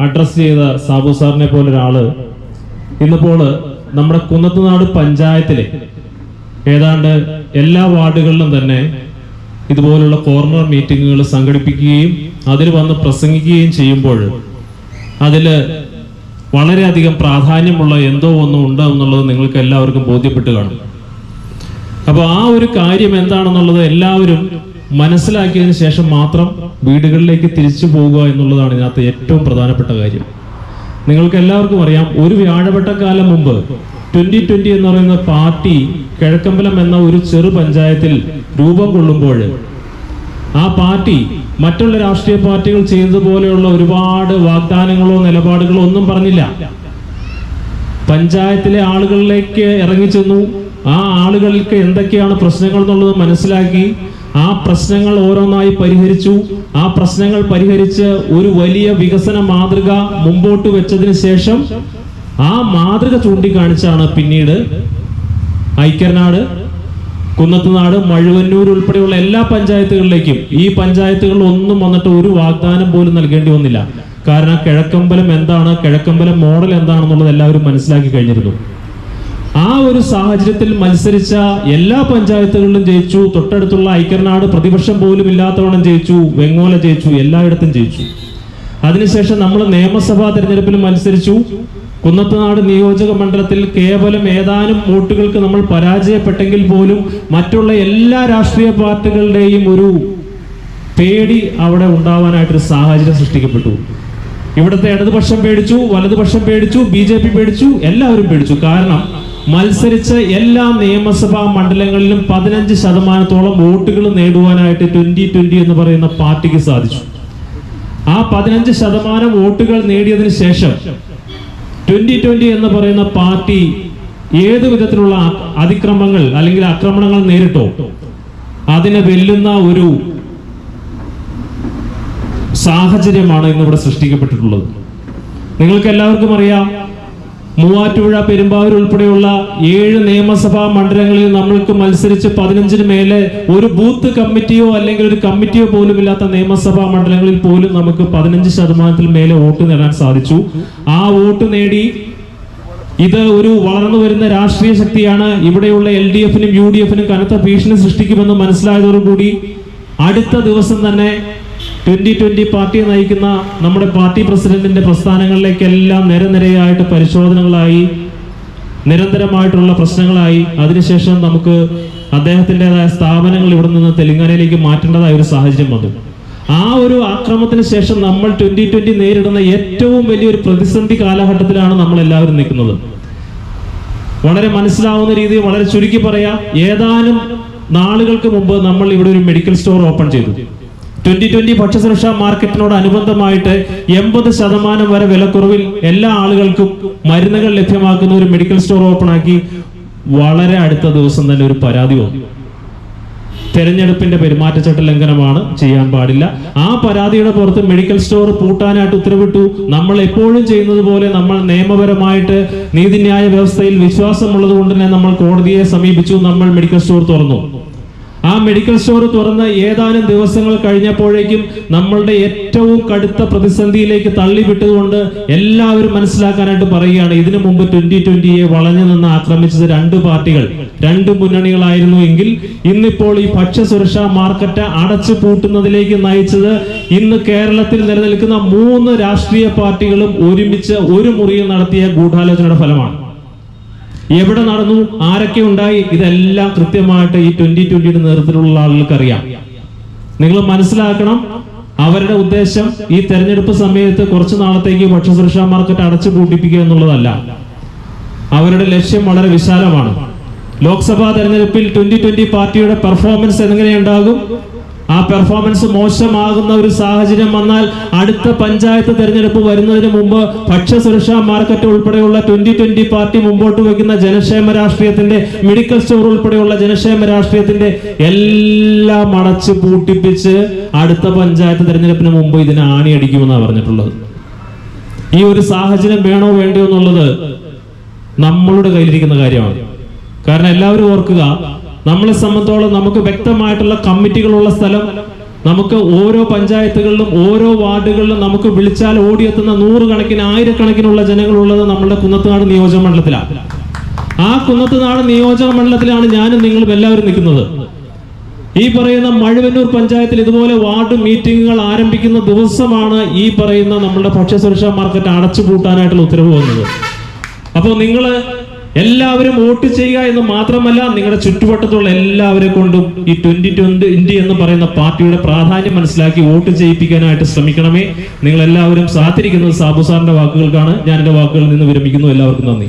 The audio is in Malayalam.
അഡ്രസ് ചെയ്ത സാബു സാറിനെ പോലെ ഒരാൾ ഇന്നിപ്പോൾ നമ്മുടെ കുന്നത്തുനാട് പഞ്ചായത്തിലെ ഏതാണ്ട് എല്ലാ വാർഡുകളിലും തന്നെ ഇതുപോലുള്ള കോർണർ മീറ്റിങ്ങുകൾ സംഘടിപ്പിക്കുകയും അതിൽ വന്ന് പ്രസംഗിക്കുകയും ചെയ്യുമ്പോൾ അതിൽ വളരെയധികം പ്രാധാന്യമുള്ള എന്തോ ഒന്നും ഉണ്ട് എന്നുള്ളത് നിങ്ങൾക്ക് എല്ലാവർക്കും ബോധ്യപ്പെട്ട് കാണും. അപ്പോൾ ആ ഒരു കാര്യം എന്താണെന്നുള്ളത് എല്ലാവരും മനസ്സിലാക്കിയതിന് ശേഷം മാത്രം വീടുകളിലേക്ക് തിരിച്ചു പോകുക എന്നുള്ളതാണ് ഇതിനകത്ത് ഏറ്റവും പ്രധാനപ്പെട്ട കാര്യം. നിങ്ങൾക്ക് എല്ലാവർക്കും അറിയാം ഒരു വ്യാഴപ്പെട്ട കാലം മുമ്പ് ട്വന്റി ട്വന്റി എന്ന് പറയുന്ന പാർട്ടി കിഴക്കമ്പലം എന്ന ഒരു ചെറു പഞ്ചായത്തിൽ രൂപം കൊള്ളുമ്പോൾ ആ പാർട്ടി മറ്റുള്ള രാഷ്ട്രീയ പാർട്ടികൾ ചെയ്തതുപോലെയുള്ള ഒരുപാട് വാഗ്ദാനങ്ങളോ നിലപാടുകളോ ഒന്നും പറഞ്ഞില്ല. പഞ്ചായത്തിലെ ആളുകളിലേക്ക് ഇറങ്ങിച്ചെന്നു. ആ ആളുകൾക്ക് എന്തൊക്കെയാണ് പ്രശ്നങ്ങൾ എന്നുള്ളത് മനസ്സിലാക്കി ആ പ്രശ്നങ്ങൾ ഓരോന്നായി പരിഹരിച്ചു. ആ പ്രശ്നങ്ങൾ പരിഹരിച്ച് ഒരു വലിയ വികസന മാതൃക മുമ്പോട്ട് വെച്ചതിന് ശേഷം ആ മാതൃക ചൂണ്ടിക്കാണിച്ചാണ് പിന്നീട് ഐക്യനാട് കുന്നത്തുനാട് മഴുവന്നൂർ ഉൾപ്പെടെയുള്ള എല്ലാ പഞ്ചായത്തുകളിലേക്കും ഈ പഞ്ചായത്തുകളിൽ ഒന്നും വന്നിട്ട് ഒരു വാഗ്ദാനം പോലും നൽകേണ്ടി വന്നില്ല. കാരണം കിഴക്കമ്പലം എന്താണ് കിഴക്കമ്പലം മോഡൽ എന്താണെന്നുള്ളത് എല്ലാവരും മനസ്സിലാക്കി കഴിഞ്ഞിരുന്നു. ആ ഒരു സാഹചര്യത്തിൽ മത്സരിച്ച എല്ലാ പഞ്ചായത്തുകളിലും ജയിച്ചു. തൊട്ടടുത്തുള്ള ഐക്യനാട് പ്രതിപക്ഷം പോലും ഇല്ലാത്തവണ്ണം ജയിച്ചു. വെങ്ങോല ജയിച്ചു. എല്ലായിടത്തും ജയിച്ചു. അതിനുശേഷം നമ്മൾ നിയമസഭാ തെരഞ്ഞെടുപ്പിൽ മത്സരിച്ചു. കുന്നത്തുനാട് നിയോജക മണ്ഡലത്തിൽ കേവലം ഏതാനും വോട്ടുകൾക്ക് നമ്മൾ പരാജയപ്പെട്ടെങ്കിൽ പോലും മറ്റുള്ള എല്ലാ രാഷ്ട്രീയ പാർട്ടികളുടെയും ഒരു പേടി അവിടെ ഉണ്ടാവാനായിട്ടൊരു സാഹചര്യം സൃഷ്ടിക്കപ്പെട്ടു. ഇവിടുത്തെ ഇടതുപക്ഷം പേടിച്ചു വലതുപക്ഷം പേടിച്ചു ബി പേടിച്ചു എല്ലാവരും പേടിച്ചു. കാരണം മത്സരിച്ച എല്ലാ നിയമസഭാ മണ്ഡലങ്ങളിലും പതിനഞ്ച് ശതമാനത്തോളം വോട്ടുകൾ നേടുവാനായിട്ട് ട്വന്റി ട്വന്റി എന്ന് പറയുന്ന പാർട്ടിക്ക് സാധിച്ചു. ആ പതിനഞ്ച് ശതമാനം വോട്ടുകൾ നേടിയതിന് ശേഷം ട്വന്റി ട്വന്റി എന്ന് പറയുന്ന പാർട്ടി ഏത് വിധത്തിലുള്ള അതിക്രമങ്ങൾ അല്ലെങ്കിൽ ആക്രമണങ്ങൾ നേരിട്ടോ? അതിനെ വെല്ലുന്ന ഒരു സാഹചര്യമാണ് ഇന്നിവിടെ സൃഷ്ടിക്കപ്പെട്ടിട്ടുള്ളത്. നിങ്ങൾക്ക് എല്ലാവർക്കും അറിയാം മൂവാറ്റുപുഴ പെരുമ്പാവൂർ ഉൾപ്പെടെയുള്ള ഏഴ് നിയമസഭാ മണ്ഡലങ്ങളിൽ നമ്മൾക്ക് മത്സരിച്ച് പതിനഞ്ചിന് മേലെ ഒരു ബൂത്ത് കമ്മിറ്റിയോ അല്ലെങ്കിൽ ഒരു കമ്മിറ്റിയോ പോലും ഇല്ലാത്ത നിയമസഭാ മണ്ഡലങ്ങളിൽ പോലും നമുക്ക് പതിനഞ്ച് ശതമാനത്തിൽ മേലെ വോട്ട് നേടാൻ സാധിച്ചു. ആ വോട്ട് നേടി ഇത് ഒരു വളർന്നു വരുന്ന രാഷ്ട്രീയ ശക്തിയാണ്. ഇവിടെയുള്ള എൽ ഡി എഫിനും യു ഡി എഫിനും കനത്ത ഭീഷണി സൃഷ്ടിക്കുമെന്ന് മനസ്സിലായതോടുകൂടി അടുത്ത ദിവസം തന്നെ ട്വന്റി ട്വന്റി പാർട്ടിയെ നയിക്കുന്ന നമ്മുടെ പാർട്ടി പ്രസിഡന്റിന്റെ പ്രസ്ഥാനങ്ങളിലേക്കെല്ലാം നിരനിരയായിട്ട് പരിശോധനകളായി നിരന്തരമായിട്ടുള്ള പ്രശ്നങ്ങളായി. അതിനുശേഷം നമുക്ക് അദ്ദേഹത്തിന്റെതായ സ്ഥാപനങ്ങൾ ഇവിടെ നിന്ന് തെലങ്കാനയിലേക്ക് മാറ്റേണ്ടതായ ഒരു സാഹചര്യം വന്നു. ആ ഒരു ആക്രമത്തിന് ശേഷം നമ്മൾ ട്വന്റി ട്വന്റി നേരിടുന്ന ഏറ്റവും വലിയൊരു പ്രതിസന്ധി കാലഘട്ടത്തിലാണ് നമ്മൾ എല്ലാവരും നിൽക്കുന്നത്. വളരെ മനസ്സിലാവുന്ന രീതിയിൽ വളരെ ചുരുക്കി പറയാം. ഏതാനും നാളുകൾക്ക് മുമ്പ് നമ്മൾ ഇവിടെ ഒരു മെഡിക്കൽ സ്റ്റോർ ഓപ്പൺ ചെയ്തു. ട്വന്റി ട്വന്റി ഭക്ഷ്യസുരക്ഷാ മാർക്കറ്റിനോട് അനുബന്ധമായിട്ട് എൺപത് ശതമാനം വരെ വിലക്കുറവിൽ എല്ലാ ആളുകൾക്കും മരുന്നുകൾ ലഭ്യമാക്കുന്ന ഒരു മെഡിക്കൽ സ്റ്റോർ ഓപ്പൺ ആക്കി വളരെ അടുത്ത ദിവസം തന്നെ ഒരു പരാതി വന്നു. തെരഞ്ഞെടുപ്പിന്റെ പെരുമാറ്റച്ചട്ട ലംഘനമാണ് ചെയ്യാൻ പാടില്ല. ആ പരാതിയുടെ പുറത്ത് മെഡിക്കൽ സ്റ്റോർ പൂട്ടാനായിട്ട് ഉത്തരവിട്ടു. നമ്മൾ എപ്പോഴും ചെയ്യുന്നത് പോലെ നമ്മൾ നിയമപരമായിട്ട് നീതിന്യായ വ്യവസ്ഥയിൽ വിശ്വാസമുള്ളത് കൊണ്ട് തന്നെ നമ്മൾ കോടതിയെ സമീപിച്ചു. നമ്മൾ മെഡിക്കൽ സ്റ്റോർ തുറന്നു. ആ മെഡിക്കൽ സ്റ്റോർ തുറന്ന് ഏതാനും ദിവസങ്ങൾ കഴിഞ്ഞപ്പോഴേക്കും നമ്മളുടെ ഏറ്റവും കടുത്ത പ്രതിസന്ധിയിലേക്ക് തള്ളിവിട്ടതുകൊണ്ട് എല്ലാവരും മനസ്സിലാക്കാനായിട്ട് പറയുകയാണ്. ഇതിനു മുമ്പ് ട്വന്റി ട്വന്റിയെ വളഞ്ഞു നിന്ന് ആക്രമിച്ചത് രണ്ട് പാർട്ടികൾ രണ്ട് മുന്നണികളായിരുന്നു എങ്കിൽ ഇന്നിപ്പോൾ ഈ ഭക്ഷ്യസുരക്ഷാ മാർക്കറ്റ് അടച്ചു പൂട്ടുന്നതിലേക്ക് നയിച്ചത് ഇന്ന് കേരളത്തിൽ നിലനിൽക്കുന്ന മൂന്ന് രാഷ്ട്രീയ പാർട്ടികളും ഒരുമിച്ച് ഒരു മുറിയിൽ നടത്തിയ ഗൂഢാലോചനയുടെ ഫലമാണ്. എവിടെ നടന്നു? ആരൊക്കെ ഉണ്ടായി? ഇതെല്ലാം കൃത്യമായിട്ട് ഈ ട്വന്റി ട്വന്റിയുടെ നേതൃത്വത്തിലുള്ള ആളുകൾക്ക് അറിയാം നിങ്ങൾ മനസ്സിലാക്കണം അവരുടെ ഉദ്ദേശം ഈ തെരഞ്ഞെടുപ്പ് സമയത്ത് കുറച്ചു നാളത്തേക്ക് ഭക്ഷ്യസുരക്ഷാ മാർക്കറ്റ് അടച്ചു പൂട്ടിപ്പിക്കുക എന്നുള്ളതല്ല. അവരുടെ ലക്ഷ്യം വളരെ വിശാലമാണ്. ലോക്സഭാ തെരഞ്ഞെടുപ്പിൽ ട്വന്റി ട്വന്റി പാർട്ടിയുടെ പെർഫോമൻസ് എങ്ങനെയുണ്ടാകും? ആ പെർഫോമൻസ് മോശമാകുന്ന ഒരു സാഹചര്യം വന്നാൽ അടുത്ത പഞ്ചായത്ത് തെരഞ്ഞെടുപ്പ് വരുന്നതിന് മുമ്പ് ഭക്ഷ്യസുരക്ഷാ മാർക്കറ്റ് ഉൾപ്പെടെയുള്ള ട്വന്റി ട്വന്റി പാർട്ടി മുമ്പോട്ട് വയ്ക്കുന്ന ജനക്ഷേമ രാഷ്ട്രീയത്തിന്റെ മെഡിക്കൽ സ്റ്റോർ ഉൾപ്പെടെയുള്ള ജനക്ഷേമ രാഷ്ട്രീയത്തിന്റെ എല്ലാം അടച്ച് പൂട്ടിപ്പിച്ച് അടുത്ത പഞ്ചായത്ത് തെരഞ്ഞെടുപ്പിന് മുമ്പ് ഇതിനെ ആണിയടിക്കുമെന്നാണ് പറഞ്ഞിട്ടുള്ളത്. ഈ ഒരു സാഹചര്യം വേണോ വേണ്ടോ എന്നുള്ളത് നമ്മളുടെ കയ്യിലിരിക്കുന്ന കാര്യമാണ്. കാരണം എല്ലാവരും ഓർക്കുക നമ്മളെ സംബന്ധിച്ചോളം നമുക്ക് വ്യക്തമായിട്ടുള്ള കമ്മിറ്റികളുള്ള സ്ഥലം. നമുക്ക് ഓരോ പഞ്ചായത്തുകളിലും ഓരോ വാർഡുകളിലും നമുക്ക് വിളിച്ചാൽ ഓടിയെത്തുന്ന നൂറുകണക്കിന് ആയിരക്കണക്കിനുള്ള ജനങ്ങളുള്ളത് നമ്മുടെ കുന്നത്തുനാട് നിയോജക മണ്ഡലത്തിലാണ്. ആ കുന്നത്തുനാട് നിയോജക മണ്ഡലത്തിലാണ് ഞാനും നിങ്ങളും എല്ലാവരും നിൽക്കുന്നത്. ഈ പറയുന്ന മഴുവന്നൂർ പഞ്ചായത്തിൽ ഇതുപോലെ വാർഡ് മീറ്റിംഗുകൾ ആരംഭിക്കുന്ന ദിവസമാണ് ഈ പറയുന്ന നമ്മുടെ ഭക്ഷ്യസുരക്ഷാ മാർക്കറ്റ് അടച്ചുപൂട്ടാനായിട്ടുള്ള ഉത്തരവ് വന്നത്. അപ്പോൾ നിങ്ങൾ എല്ലാവരും വോട്ട് ചെയ്യുക എന്ന് മാത്രമല്ല നിങ്ങളുടെ ചുറ്റുവട്ടത്തുള്ള എല്ലാവരെ കൊണ്ടും ഈ ട്വന്റി ട്വന്റി ഇന്ത്യ എന്ന് പറയുന്ന പാർട്ടിയുടെ പ്രാധാന്യം മനസ്സിലാക്കി വോട്ട് ചെയ്യിപ്പിക്കാനായിട്ട് ശ്രമിക്കണമേ. നിങ്ങൾ എല്ലാവരും സാത്തിരിക്കുന്നത് സാബു സാറിന്റെ വാക്കുകൾക്കാണ്. ഞാൻ എന്റെ വാക്കുകളിൽ നിന്ന് വിരമിക്കുന്നു. എല്ലാവർക്കും നന്ദി.